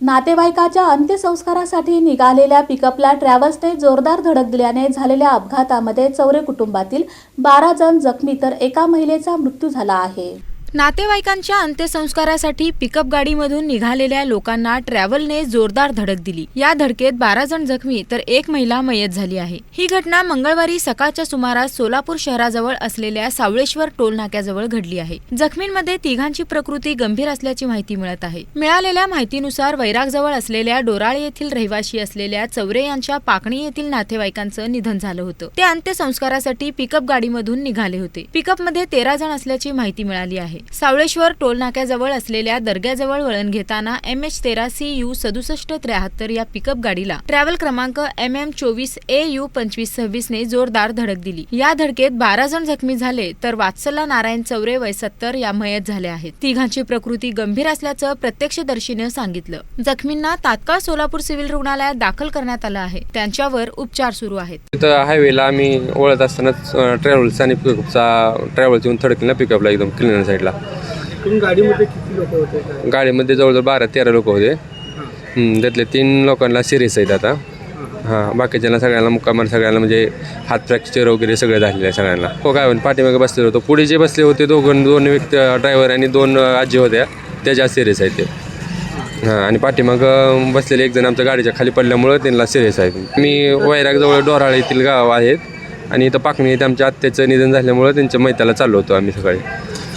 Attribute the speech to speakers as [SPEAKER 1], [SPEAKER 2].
[SPEAKER 1] नातेवाईकाच्या अंत्यसंस्कारासाठी निघालेल्या पिकअपला ट्रॅव्हल्सने जोरदार धडक दिल्याने झालेल्या अपघातामध्ये चौरे कुटुंबातील बारा जण जखमी तर एका महिलेचा मृत्यू झाला आहे.
[SPEAKER 2] नातेवाईकांच्या अंत्यसंस्कारासाठी पिकअप गाडीमधून निघालेल्या लोकांना ट्रॅव्हलने जोरदार धडक दिली. या धडकेत बारा जण जखमी तर एक महिला मयत झाली आहे. ही घटना मंगळवारी सकाळच्या सुमारास सोलापूर शहराजवळ असलेल्या सावळेश्वर टोल नाक्याजवळ घडली आहे. जखमींमध्ये तिघांची प्रकृती गंभीर असल्याची माहिती मिळत आहे. मिळालेल्या माहितीनुसार वैरागजवळ असलेल्या डोराळे येथील रहिवाशी असलेल्या चौरे यांच्या पाकणी येथील नातेवाईकांचं निधन झालं होतं. ते अंत्यसंस्कारासाठी पिकअप गाडीमधून निघाले होते. पिकअपमध्ये तेरा जण असल्याची माहिती मिळाली आहे. सावळेश्वर टोलनाक्याजवळ असलेल्या दर्ग्याजवळ वळण घेताना एम एच तेरा सी यू सदुसष्ट त्र्याहत्तर या पिकअप गाडीला ट्रॅव्हल क्रमांक एम एम चोवीस ए यू पंचवीस सव्वीस ने जोरदार धडक दिली. या धडकेत बारा जण जखमी झाले तर वात्सला नारायण चौरे वय सत्तर या मयत झाल्या आहेत. तिघांची प्रकृती गंभीर असल्याचं प्रत्यक्षदर्शीनं सांगितलं. जखमींना तात्काळ सोलापूर सिव्हिल रुग्णालयात दाखल करण्यात आलं आहे. त्यांच्यावर उपचार सुरू आहेत.
[SPEAKER 3] तिथं हायवेला आम्ही ओळत असतानाच ट्रॅव्हल्स आणि पिकअपचा ट्रॅव्हल्स येऊन थडकला पिकअपला एकदम क्लिनर साईडला
[SPEAKER 4] एकूण गाडीमध्ये किती लोक होते? काय
[SPEAKER 3] गाडीमध्ये जवळजवळ बारा तेरा लोक होते. हम्म, त्यातले तीन लोकांना सिरियस आहेत आता. हां. बाकीच्यांना सगळ्यांना मुक्कामार सगळ्यांना म्हणजे हात फ्रॅक्चर वगैरे सगळे झालेले आहे सगळ्यांना. हो काय होईल पाठीमागे बसलेलो होतो. पुढे जे बसले होते दोघं दोन व्यक्ती ड्रायव्हर आणि दोन आजी होत्या त्या जास्त सिरियस आहेत ते. हां. आणि पाठीमागं बसलेले एक जण आमच्या गाडीच्या खाली पडल्यामुळं त्यांना सिरियस आहेत. मी वैरागजवळ डोराळे येथील गाव आहेत. आणि इथं पाकणी येथे आमच्या आत्याचं निधन झाल्यामुळं त्यांच्या मैताला चाललो होतो आम्ही सकाळी.